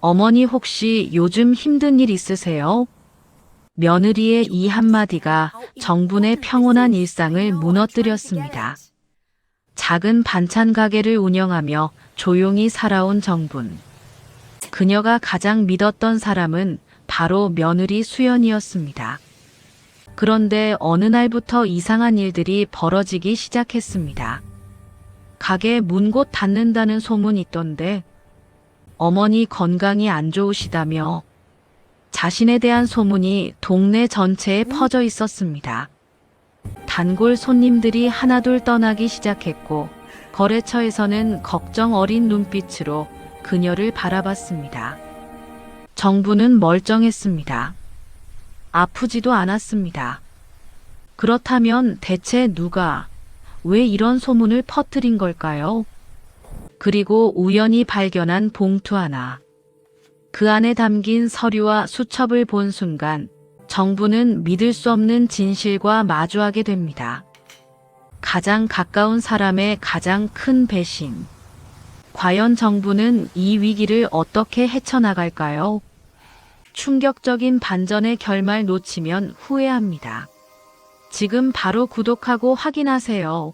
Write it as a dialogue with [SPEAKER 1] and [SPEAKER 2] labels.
[SPEAKER 1] 어머니 혹시 요즘 힘든 일 있으세요? 며느리의 이 한마디가 정분의 평온한 일상을 무너뜨렸습니다. 작은 반찬 가게를 운영하며 조용히 살아온 정분. 그녀가 가장 믿었던 사람은 바로 며느리 수연이었습니다. 그런데 어느 날부터 이상한 일들이 벌어지기 시작했습니다. 가게 문 곧 닫는다는 소문이 있던데 어머니 건강이 안 좋으시다며 자신에 대한 소문이 동네 전체에 퍼져 있었습니다. 단골 손님들이 하나둘 떠나기 시작했고 거래처에서는 걱정 어린 눈빛으로 그녀를 바라봤습니다. 정부는 멀쩡했습니다. 아프지도 않았습니다. 그렇다면 대체 누가 왜 이런 소문을 퍼뜨린 걸까요? 그리고 우연히 발견한 봉투 하나. 그 안에 담긴 서류와 수첩을 본 순간 정부는 믿을 수 없는 진실과 마주하게 됩니다. 가장 가까운 사람의 가장 큰 배신. 과연 정부는 이 위기를 어떻게 헤쳐나갈까요? 충격적인 반전의 결말 놓치면 후회합니다. 지금 바로 구독하고 확인하세요.